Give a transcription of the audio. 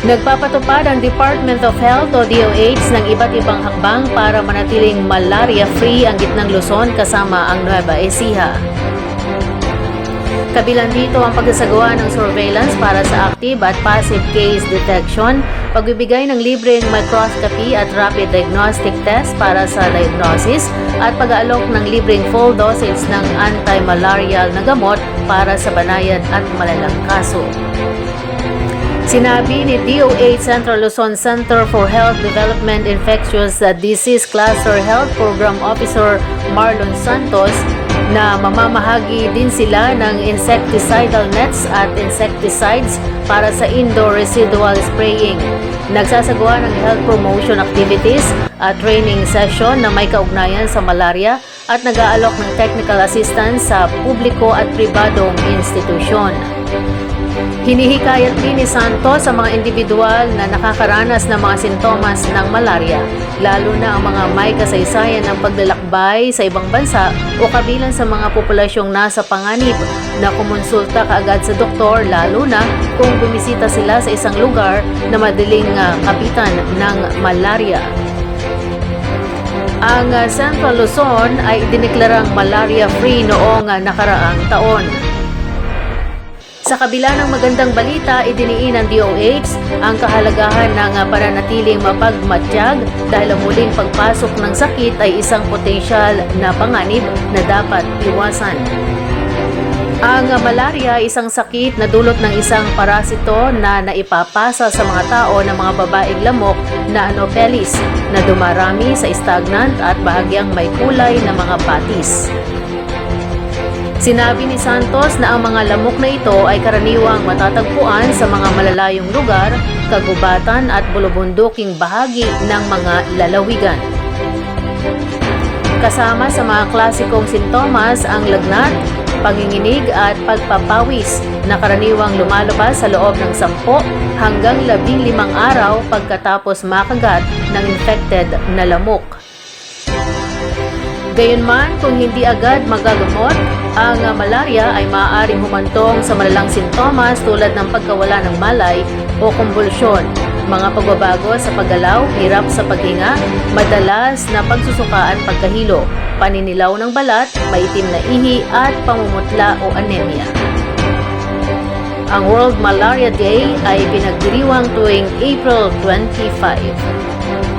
Nagpapatupad ang Department of Health o DOH ng iba't ibang hakbang para manatiling malaria-free ang gitnang Luzon kasama ang Nueva Ecija. Kabilang dito ang pagsasagawa ng surveillance para sa active at passive case detection, pagbibigay ng libreng microscopy at rapid diagnostic test para sa diagnosis, at pag-aalok ng libreng full dosage ng anti-malarial na gamot para sa banayan at malalang kaso. Sinabi ni DOH Central Luzon Center for Health Development Infectious Disease Cluster Health Program Officer Marlon Santos na mamamahagi din sila ng insecticidal nets at insecticides para sa indoor residual spraying. Nagsasagawa ng health promotion activities at training session na may kaugnayan sa malaria at nag-aalok ng technical assistance sa publiko at pribadong institusyon. Hinihikayat din ni Santos sa mga individual na nakakaranas ng mga sintomas ng malaria, lalo na ang mga may kasaysayan ng paglalakbay sa ibang bansa o kabilang sa mga populasyong nasa panganib na kumonsulta kaagad sa doktor lalo na kung bumisita sila sa isang lugar na madaling ah, kapitan ng malaria. Ang ah, Central Luzon ay idineklarang malaria-free noong ah, nakaraang taon. Sa kabila ng magandang balita, idiniin ng DOH ang kahalagahan ng ah, pananatiling mapagmatsyag dahil ang muling pagpasok ng sakit ay isang potensyal na panganib na dapat iwasan. Ang ah, malaria ay isang sakit na dulot ng isang parasito na naipapasa sa mga tao ng mga babaeng lamok na anopheles na dumarami sa stagnant at bahagyang may kulay na mga patis. Sinabi ni Santos na ang mga lamok na ito ay karaniwang matatagpuan sa mga malalayong lugar, kagubatan at bulubunduking bahagi ng mga lalawigan. Kasama sa mga klasikong sintomas ang lagnat, panginginig at pagpapawis na karaniwang lumalabas sa loob ng 10 hanggang 15 araw pagkatapos makagat ng infected na lamok. Gayunman, kung hindi agad magagamot, ang malaria ay maaaring humantong sa malalang sintomas tulad ng pagkawala ng malay o kumbulsyon, mga pagbabago sa paggalaw, hirap sa paghinga, madalas na pagsusuka at pagkahilo, paninilaw ng balat, maitim na ihi at pamumutla o anemia. Ang World Malaria Day ay pinagdiriwang tuwing April 25.